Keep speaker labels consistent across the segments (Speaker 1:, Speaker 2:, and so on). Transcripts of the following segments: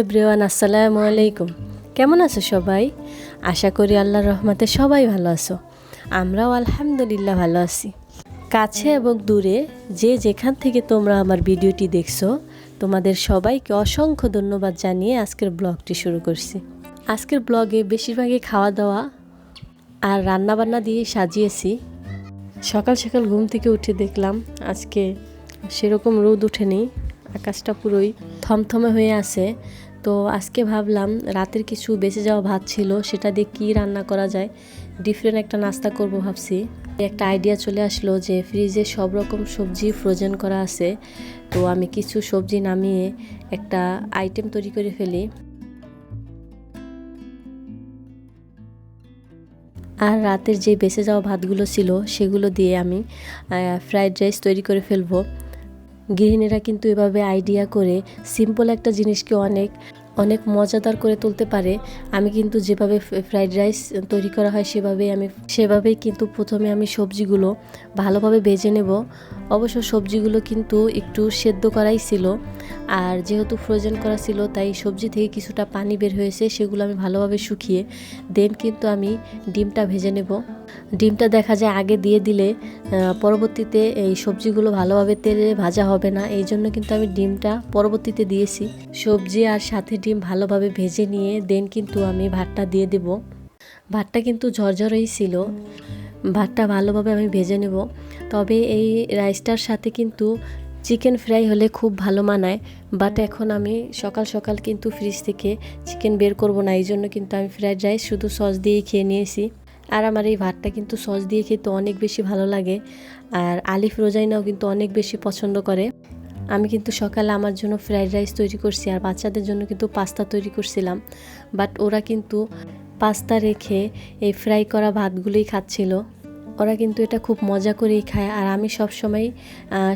Speaker 1: Everyone, আসসালামু আলাইকুম। কেমন আছো সবাই? আশা করি আল্লাহর রহমতে সবাই ভালো আছো। আমরাও আলহামদুলিল্লাহ ভালো আছি। কাছে এবং দূরে যে যেখান থেকে তোমরা আমার ভিডিওটি দেখছ, তোমাদের সবাইকে অসংখ্য ধন্যবাদ জানিয়ে আজকের ব্লগটি শুরু করছি। আজকের ব্লগে বেশিরভাগই খাওয়া দাওয়া আর রান্নাবান্না দিয়ে সাজিয়েছি। সকাল সকাল ঘুম থেকে উঠে দেখলাম আজকে সেরকম রোদ ওঠেনি আকাশটা পুরোই থমথমে হয়ে আছে। তো আজকে ভাবলাম রাতের কিছু বেঁচে যাওয়া ভাত ছিল, সেটা দিয়ে কী রান্না করা যায়? ডিফারেন্ট একটা নাস্তা করব ভাবছি। একটা আইডিয়া চলে আসলো যে ফ্রিজে সব রকম সবজি ফ্রোজেন করা আছে। তো আমি কিছু সবজি নামিয়ে একটা আইটেম তৈরি করে ফেলি। আর রাতের যে বেঁচে যাওয়া ভাতগুলো ছিল, সেগুলো দিয়ে আমি ফ্রাইড রাইস তৈরি করে ফেলব। গৃহিণীরা কিন্তু এভাবে আইডিয়া করে সিম্পল একটা জিনিসকে অনেক অনেক মজাদার করে তুলতে পারে। আমি কিন্তু যেভাবে ফ্রাইড রাইস তৈরি করা হয় সেভাবেই আমি, সেভাবেই কিন্তু প্রথমে আমি সবজিগুলো ভালোভাবে ভেজে নেব। অবশ্য সবজিগুলো কিন্তু একটু সেদ্ধ করাই ছিল। আর যেহেতু ফ্রোজেন করা ছিল, তাই সবজি থেকে কিছুটা পানি বের হয়েছে, সেগুলো আমি ভালোভাবে শুকিয়ে দেন কিন্তু আমি ডিমটা ভেজে নেব। ডিমটা দেখা যায় আগে দিয়ে দিলে পরবর্তীতে এই সবজিগুলো ভালোভাবে তেলে ভাজা হবে না। এই জন্য কিন্তু আমি ডিমটা পরবর্তীতে দিয়েছি। সবজি আর সাথে ডিম ভালোভাবে ভেজে নিয়ে দেন কিন্তু আমি ভাতটা দিয়ে দেব। ভাতটা কিন্তু ঝরঝরেই ছিল। ভাতটা ভালোভাবে আমি ভেজে নেব। তবে এই রাইসটার সাথে কিন্তু চিকেন ফ্রাই হলে খুব ভালো মানায়। বাট এখন আমি সকাল সকাল কিন্তু ফ্রিজ থেকে চিকেন বের করব না। এই জন্য কিন্তু আমি ফ্রাইড রাইস শুধু সস দিয়েই খেয়ে নিয়েছি। আর আমার এই ভাতটা কিন্তু সস দিয়ে খেতে অনেক বেশি ভালো লাগে। আর আলিফ রোজাইনাও কিন্তু অনেক বেশি পছন্দ করে। আমি কিন্তু সকালে আমার জন্য ফ্রাইড রাইস তৈরি করছি আর বাচ্চাদের জন্য কিন্তু পাস্তা তৈরি করছিলাম। বাট ওরা কিন্তু পাস্তা রেখে এই ফ্রাই করা ভাতগুলোই খাচ্ছিল। ওরা কিন্তু এটা খুব মজা করেই খায় আর আমি সব সময়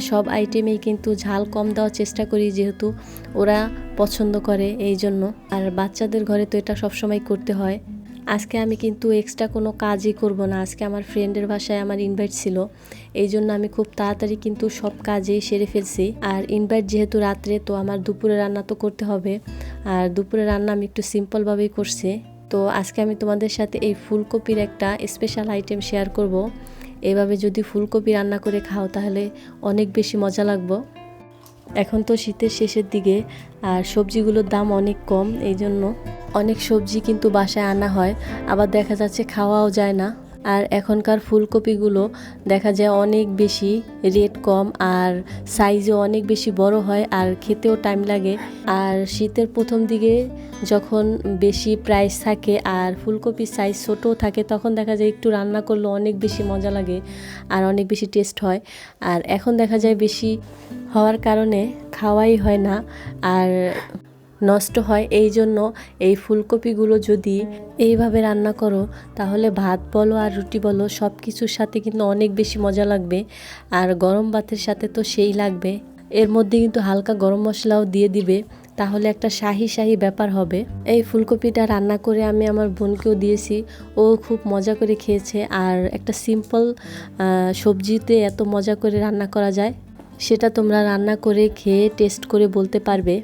Speaker 1: সব আইটেমেই কিন্তু ঝাল কম দেওয়ার চেষ্টা করি যেহেতু ওরা পছন্দ করে এই জন্য আর বাচ্চাদের ঘরে তো এটা সব সময় করতে হয়। আজকে আমি কিন্তু এক্সট্রা কোনো কাজই করব না। আজকে আমার ফ্রেন্ডের বাসায় আমার ইনভাইট ছিল। এই জন্য আমি খুব তাড়াতাড়ি কিন্তু সব কাজেই সেরে ফেলছি। আর ইনভাইট যেহেতু রাত্রে, তো আমার দুপুরে রান্না তো করতে হবে। আর দুপুরে রান্না আমি একটু সিম্পলভাবেই করছি। তো আজকে আমি তোমাদের সাথে এই ফুলকপির একটা স্পেশাল আইটেম শেয়ার করব। এভাবে যদি ফুলকপি রান্না করে খাও, তাহলে অনেক বেশি মজা লাগবো। এখন তো শীতের শেষের দিকে, আর সবজিগুলোর দাম অনেক কম, এই জন্য অনেক সবজি কিন্তু বাসায় আনা হয়, আবার দেখা যাচ্ছে খাওয়াও যায় না। আর এখনকার ফুলকপিগুলো দেখা যায় অনেক বেশি রেট কম আর সাইজও অনেক বেশি বড় হয় আর খেতেও টাইম লাগে। আর শীতের প্রথম দিকে যখন বেশি প্রাইস থাকে আর ফুলকপির সাইজ ছোটও থাকে, তখন দেখা যায় একটু রান্না করলে অনেক বেশি মজা লাগে আর অনেক বেশি টেস্ট হয়। আর এখন দেখা যায় বেশি হওয়ার কারণে খাওয়াই হয় না। আর নষ্ট হয়, এই জন্য এই ফুলকপিগুলো যদি এইভাবে রান্না করো, তাহলে ভাত বলো আর রুটি বলো সব কিছুর সাথে কিন্তু অনেক বেশি মজা লাগবে। আর গরম ভাতের সাথে তো সেই লাগবে। এর মধ্যে কিন্তু হালকা গরম মশলাও দিয়ে দিবে, তাহলে একটা শাহি শাহি ব্যাপার হবে। এই ফুলকপিটা রান্না করে আমি আমার বোনকেও দিয়েছি, ও খুব মজা করে খেয়েছে। আর একটা সিম্পল সবজিতে এত মজা করে রান্না করা যায়, সেটা তোমরা রান্না করে খেয়ে টেস্ট করে বলতে পারবে।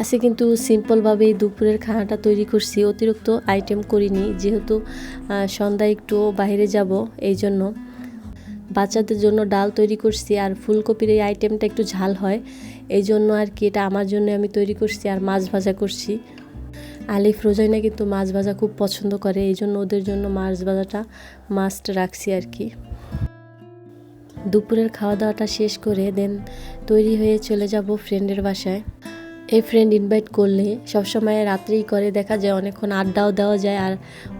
Speaker 1: আজকে কিন্তু সিম্পলভাবেই দুপুরের খানাটা তৈরি করছি। অতিরিক্ত আইটেম করিনি, যেহেতু সন্ধ্যায় একটু বাইরে যাব, এই জন্য। বাচ্চাদের জন্য ডাল তৈরি করছি, আর ফুলকপির এই আইটেমটা একটু ঝাল হয়। এই জন্য আর কি, এটা আমার জন্য আমি তৈরি করছি আর মাছ ভাজা করছি। আলিফ রোজাইনা কিন্তু মাছ ভাজা খুব পছন্দ করে, এই জন্য ওদের জন্য মাছ ভাজাটা মাস্ট রাখছি আর কি। দুপুরের খাওয়া দাওয়াটা শেষ করে দেন তৈরি হয়ে চলে যাব ফ্রেন্ডের বাসায়। এই ফ্রেন্ড ইনভাইট করলে সবসময় রাত্রেই করে, দেখা যায় অনেকক্ষণ আড্ডাও দেওয়া যায় আর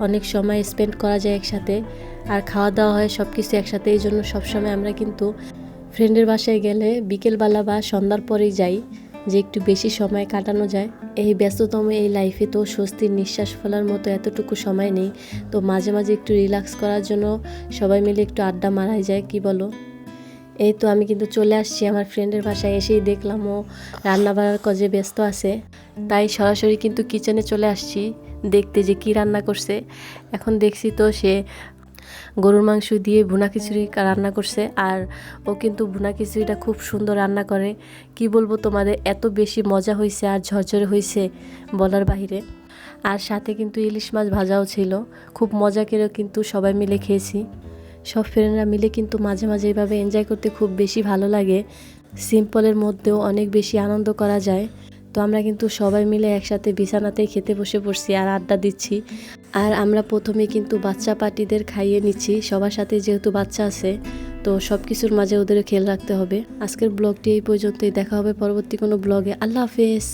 Speaker 1: অনেক সময় স্পেন্ড করা যায় একসাথে। আর খাওয়া দাওয়া হয় সব কিছু একসাথে, এই জন্য সবসময় আমরা কিন্তু ফ্রেন্ডের বাসায় গেলে বিকেলবেলা বা সন্ধ্যার পরেই যাই, যে একটু বেশি সময় কাটানো যায়। এই ব্যস্ততম এই লাইফে তো স্বস্তির নিঃশ্বাস ফেলার মতো এতটুকু সময় নেই। তো মাঝে মাঝে একটু রিল্যাক্স করার জন্য সবাই মিলে একটু আড্ডা মারাই যায়, কি বলো? এই তো আমি কিন্তু চলে আসছি আমার ফ্রেন্ডের বাসায়, এসেই দেখলাম ও রান্না বাড়ার কাজে ব্যস্ত আছে। তাই সরাসরি কিন্তু কিচেনে চলে আসছি, দেখতে যে কি রান্না করছে। এখন দেখছি তো সে গরুর মাংস দিয়ে ভুনা খিচুড়ি রান্না করছে আর ও কিন্তু ভুনা খিচুড়িটা খুব সুন্দর রান্না করে। কি বলব তোমাদের, এত বেশি মজা হয়েছে আর ঝরঝরে হয়েছে বলার বাহিরে। আর সাথে কিন্তু ইলিশ মাছ ভাজাও ছিল, খুব মজা করেও কিন্তু সবাই মিলে খেয়েছি। সব ফ্রেন্ডরা মিলে কিন্তু মাঝে মাঝে এভাবে এনজয় করতে খুব বেশি ভালো লাগে। সিম্পলের মধ্যেও অনেক বেশি আনন্দ করা যায়। তো আমরা কিন্তু সবাই মিলে একসাথে বিছানাতেই খেতে বসে পড়ছি আর আড্ডা দিচ্ছি। আর আমরা প্রথমে কিন্তু বাচ্চা পার্টিদের খাইয়ে নিচ্ছি। সবার সাথে যেহেতু বাচ্চা আছে, তো সব কিছুর মাঝে ওদের খেয়াল রাখতে হবে। আজকের ব্লগটি এই পর্যন্তই। দেখা হবে পরবর্তী কোনো ব্লগে আল্লাহ হাফেজ।